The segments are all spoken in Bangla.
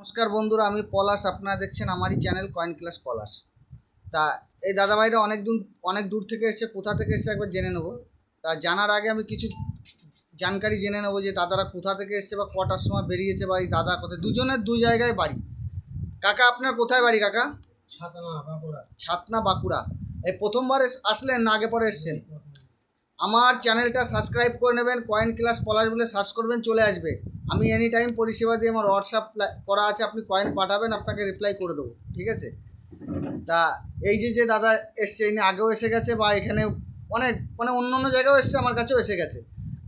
নমস্কার বন্ধুরা আমি পলাশ। আপনারা দেখছেন আমারই চ্যানেল কয়েন ক্লাস পলাশ। তা এই দাদাভাইরা অনেক দূর অনেক দূর থেকে এসে কোথা থেকে এসে একবার জেনে নেব। তা জানার আগে আমি কিছু জানকারি জেনে নেব যে দাদারা কোথা থেকে এসছে বা কটার সময় বেরিয়েছে বা এই দাদা কোথায় দুজনের দু জায়গায় বাড়ি। কাকা আপনার কোথায় বাড়ি কাকা? ছাতনা বাঁকুড়া। ছাতনা বাঁকুড়া। এই প্রথমবার আসলেন না আগে পরে এসছেন? আমার চ্যানেলটা সাবস্ক্রাইব করে নেবেন কয়েন ক্লাস পলাশ বলে সার্চ করবেন চলে আসবে। আমি এনি টাইম পরিষেবা দিয়ে আমার হোয়াটসঅ্যাপ করা আছে আপনি কয়েন পাঠাবেন আপনাকে রিপ্লাই করে দেবো ঠিক আছে? তা এই যে যে দাদা এসছে ইনি আগেও এসে গেছে বা এখানে অনেক মানে অন্য অন্য জায়গাও এসছে আমার কাছেও এসে গেছে।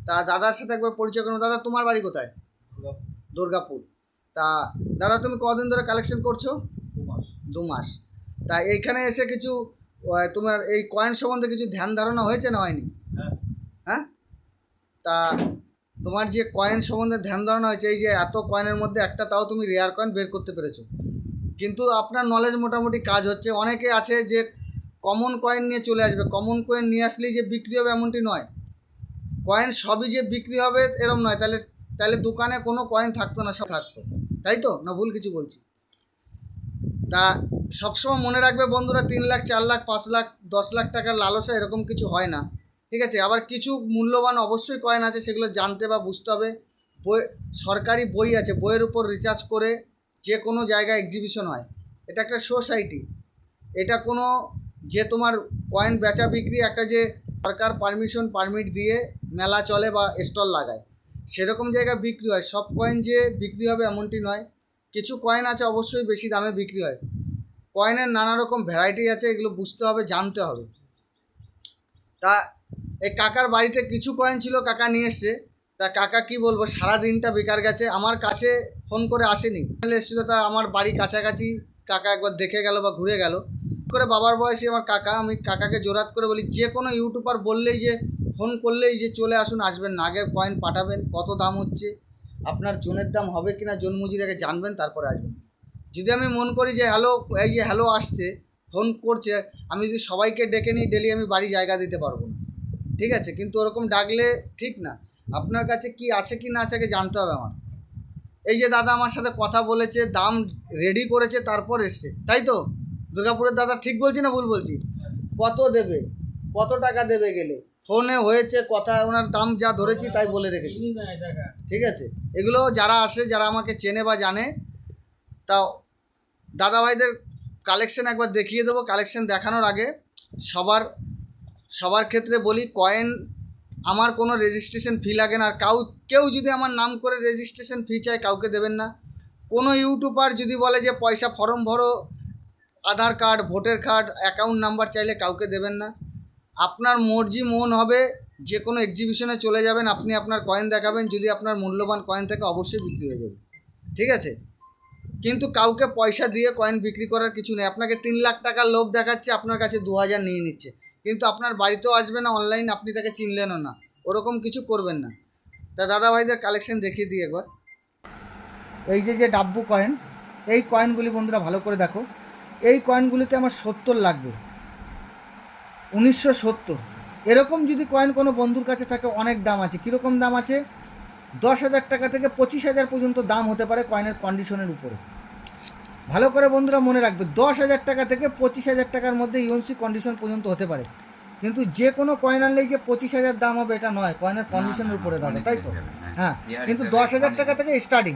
তা দাদার সাথে একবার পরিচয় করব দাদা তোমার বাড়ি কোথায়? দুর্গাপুর। তা দাদা তুমি কদিন ধরে কালেকশন করছ? দু মাস তা এইখানে এসে কিছু তোমার এই কয়েন সম্বন্ধে কিছু ধ্যান ধারণা হয়েছে না হয়নি? হ্যাঁ? তা তোমার যে কয়েন সম্বন্ধে ধ্যান ধারণা হয়েছে, এই যে এত কয়েনের মধ্যে একটা তাও তুমি রেয়ার কয়েন বের করতে পেরেছ। কিন্তু আপনার নলেজ মোটামুটি কাজ হচ্ছে। অনেকে আছে যে কমন কয়েন নিয়ে চলে আসবে। কমন কয়েন নিয়ে আসলেই যে বিক্রি হবে এমনটি নয়। কয়েন সবই যে বিক্রি হবে এরম নয়। তাহলে তাহলে দোকানে কোনো কয়েন থাকতো না, সব থাকতো। তাই তো? না ভুল কিছু বলছি? তা সবসময় মনে রাখবে বন্ধুরা, তিন লাখ, চার লাখ, পাঁচ লাখ, দশ লাখ টাকার লালসা এরকম কিছু হয় না। ঠিক আছে? আবার কিছু মূল্যবান অবশ্যই কয়েন আছে, সেগুলো জানতে বা বুঝতে হবে। বই, সরকারি বই আছে, বইয়ের উপর রিচার্জ করে যে কোনো জায়গায় এক্সিবিশন হয়। এটা একটা সোসাইটি এটা কোনো যে তোমার কয়েন বেচা বিক্রি, একটা যে সরকার পারমিশন পারমিট দিয়ে মেলা চলে বা স্টল লাগায়। সেরকম জায়গায় বিক্রি হয়। সব কয়েন যে বিক্রি হবে এমনটি নয়। কিছু কয়েন আছে অবশ্যই বেশি দামে বিক্রি হয়। কয়েনের নানা রকম ভ্যারাইটি আছে, এগুলো বুঝতে হবে, জানতে হবে। তা এই কাকার বাড়িতে কিছু কয়েন ছিল, কাকা নিয়ে এসছে। তা কাকা কি বলব সারা দিনটা বেকার গেছে। আমার কাছে ফোন করে আসেনি। এসেছিল, তা আমার বাড়ি কাছাকাছি কাকা একবার দেখে গেল বা ঘুরে গেল। করে বাবার বয়সী আমার কাকা, আমি কাকাকে জোরাত করে বলি, যে কোনো ইউটিউবার বললেই যে ফোন করলেই যে চলে আসুন, আসবেন না, আগে কয়েন পাঠাবেন, কত দাম হচ্ছে, আপনার জোনের দাম হবে কি না জোন আগে জানবেন, তারপরে আসবেন। যদি আমি মন করি যে, হ্যালো, এই যে, হ্যালো আসছে ফোন করছে, আমি যদি সবাইকে ডেকে নিই ডেলি আমি বাড়ি জায়গা দিতে পারব না। ঠিক আছে কিন্তু ওরকম ডাকলে ঠিক না। আপনার কাছে কি আছে কি না আছে আগে জানতে হবে আমার। এই যে দাদা আমার সাথে কথা বলেছে দাম রেডি করেছে তারপর এসছে তাই তো? দুর্গাপুরের দাদা ঠিক বলছি না ভুল বলছি? কত দেবে? কত টাকা দেবে গেলে? ফোনে হয়েছে কথা ওনার দাম যা ধরেছি তাই বলে রেখেছি। ঠিক আছে এগুলো যারা আসে যারা আমাকে চেনে বা জানে তা দাদা ভাইদের কালেকশন একবার দেখিয়ে দেবো। কালেকশন দেখানোর আগে সবার সবার ক্ষেত্রে বলি কয়েন আমার কোনো রেজিস্ট্রেশন ফি লাগে না। আর কাউ, কেউ যদি আমার নাম করে রেজিস্ট্রেশন ফি চায়, কাউকে দেবেন না। কোনো ইউটিউবার যদি বলে যে, পয়সা form ভরো, Aadhaar card, voter card account number চাইলে কাউকে দেবেন না। আপনার মর্জি মন হবে, যে কোনো এক্সিবিশনে চলে যাবেন, আপনি আপনার কয়েন দেখাবেন, যদি আপনার মূল্যবান কয়েন থাকে, অবশ্যই বিক্রি হয়ে যাবে। ঠিক আছে? কিন্তু কাউকে পয়সা দিয়ে কয়েন বিক্রি করার কিছু নেই। আপনাকে তিন লাখ টাকার লোভ দেখাচ্ছে, আপনার কাছে দু হাজার নিয়ে নিচ্ছে। কিন্তু আপনার বাড়িতেও আসবে না অনলাইন আপনি তাকে চিনলেনও না। ওরকম কিছু করবেন না। তা দাদা ভাইদের কালেকশন দেখিয়ে দিই একবার। এই যে যে ডাব্বু কয়েন এই কয়েনগুলি বন্ধুরা ভালো করে দেখো। এই কয়েনগুলিতে আমার সত্তর লাগবে। উনিশশো সত্তর। এরকম যদি কয়েন কোনো বন্ধুর কাছে থাকে, অনেক দাম আছে। কীরকম দাম আছে? দশ হাজার টাকা থেকে পঁচিশ হাজার পর্যন্ত দাম হতে পারে কয়েনের কন্ডিশনের উপরে। ভালো করে বন্ধুরা মনে রাখবে দশ হাজার টাকা থেকে পঁচিশ হাজার টাকার মধ্যে ইউএনসি কন্ডিশন পর্যন্ত হতে পারে। কিন্তু যে কোনো কয়েন আনলেই যে পঁচিশ হাজার দাম হবে এটা নয় কয়েনের কন্ডিশনের উপরে দাঁড়াবে তাই তো? হ্যাঁ কিন্তু দশ হাজার টাকা থেকে স্টার্টিং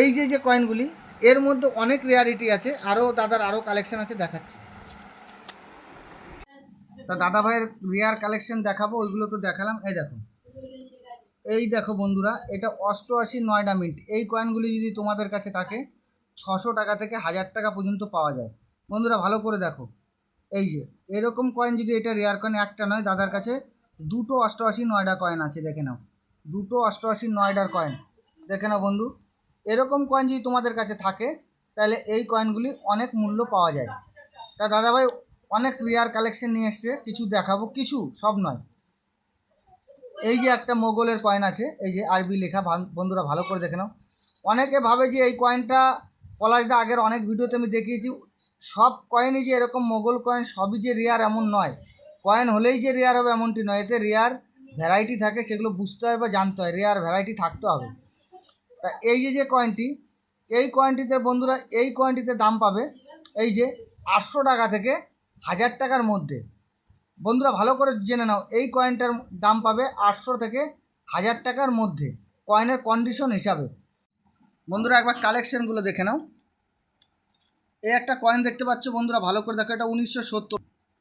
এই যে যে কয়েনগুলি এর মধ্যে অনেক রেয়ারিটি আছে আরও দাদার আরও কালেকশন আছে দেখাচ্ছি। তা দাদা ভাইয়ের রেয়ার কালেকশন দেখাবো ওইগুলো তো দেখালাম। এই দেখো। এই দেখো বন্ধুরা এটা অষ্টআশি নয়ডা মিন্ট। এই কয়েনগুলি যদি তোমাদের কাছে থাকে ছশো টাকা থেকে হাজার টাকা পর্যন্ত পাওয়া যায়। বন্ধুরা, ভালো করে দেখো। এই যে, এরকম কয়েন যদি এটা রেয়ার কয়েন একটা নয়, দাদার কাছে দুটো অষ্টআশি নয়ডা কয়েন আছে, দেখে নাও। দুটো অষ্টআশি নয়ডার কয়েন দেখে নাও বন্ধু। এরকম কয়েন যদি তোমাদের কাছে থাকে, তাহলে এই কয়েনগুলি অনেক মূল্য পাওয়া যায়। তা দাদাভাই, অনেক রেয়ার কালেকশন নিয়ে এসছে, কিছু দেখাবো? কিছু, সব নয়। এই যে একটা মোগলের কয়েন আছে, এই যে আরবি লেখা বন্ধুরা ভালো করে দেখে নাও। অনেকে ভাবে যে এই কয়েনটা পলাশদা আগের অনেক ভিডিওতে আমি দেখিয়েছি, সব কয়েনই যে এরকম মোগল কয়েন সবই যে রেয়ার এমন নয়। কয়েন হলেই যে রেয়ার হবে এমনটি নয়, এতে রেয়ার ভ্যারাইটি থাকে, সেগুলো বুঝতে হয় বা জানতে হয় রেয়ার ভ্যারাইটি থাকতে হবে। তা এই যে যে কয়েনটি এই কয়েনটিতে বন্ধুরা, এই কয়েনটিতে দাম পাবে এই যে আটশো টাকা থেকে হাজার টাকার মধ্যে। বন্ধুরা, ভালো করে জেনে নাও, এই কয়েনটার দাম পাবে আটশো থেকে হাজার টাকার মধ্যে কয়েনের কন্ডিশন হিসাবে। বন্ধুরা, একবার কালেকশনগুলো দেখে নাও। এই একটা কয়েন দেখতে পাচ্ছ বন্ধুরা, ভালো করে দেখো, এটা উনিশশো সত্তর।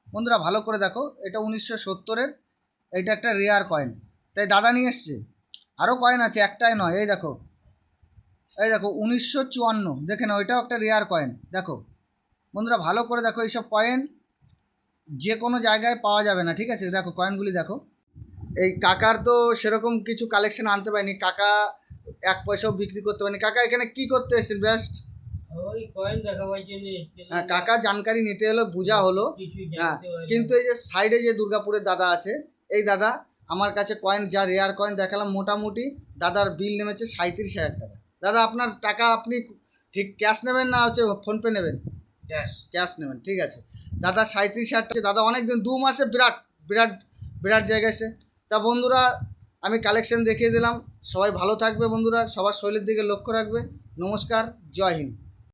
বন্ধুরা, ভালো করে দেখো, এটা উনিশশো সত্তরের এটা একটা রেয়ার কয়েন তাই দাদা নিয়ে এসছে। আরও কয়েন আছে, একটাই নয়, এই দেখো। এই দেখো, উনিশশো চুয়ান্ন। দেখে নাও, এটাও একটা রেয়ার কয়েন দেখো। বন্ধুরা, ভালো করে দেখো, এইসব কয়েন যে কোনো জায়গায় পাওয়া যাবে না, ঠিক আছে? দেখো কয়েনগুলি দেখো। এই কাকার তো সেরকম কিছু কালেকশন আনতে পারিনি। কাকা এক পয়সাও বিক্রি করতে পারেনি। কাকা এখানে কি করতে এসেছেন? বেস্ট ওই কয়েন দেখাবার জন্য হ্যাঁ কাকা জানকারি নিতে এলো বোঝা হলো। হ্যাঁ কিন্তু এই যে সাইডে যে দুর্গাপুরের দাদা আছে এই দাদা আমার কাছে কয়েন যা রেয়ার কয়েন দেখালাম মোটামুটি দাদার বিল নেমেছে সাঁত্রিশ হাজার টাকা। দাদা আপনার টাকা আপনি ঠিক ক্যাশ নেবেন না হচ্ছে ফোনপে নেবেন? ক্যাশ ক্যাশ নেবেন ঠিক আছে। দাদা সাঁত্রিশ হাজার টাকা দাদা অনেক দিন দু মাসে বিরাট বিরাট বিরাট জায়গায় এসে। তা বন্ধুরা আমি কালেকশন দেখিয়ে দিলাম। সবাই ভালো থাকবে বন্ধুরা, সবার শৈলীর দিকে লক্ষ্য রাখবে। নমস্কার, জয় হিন্দ।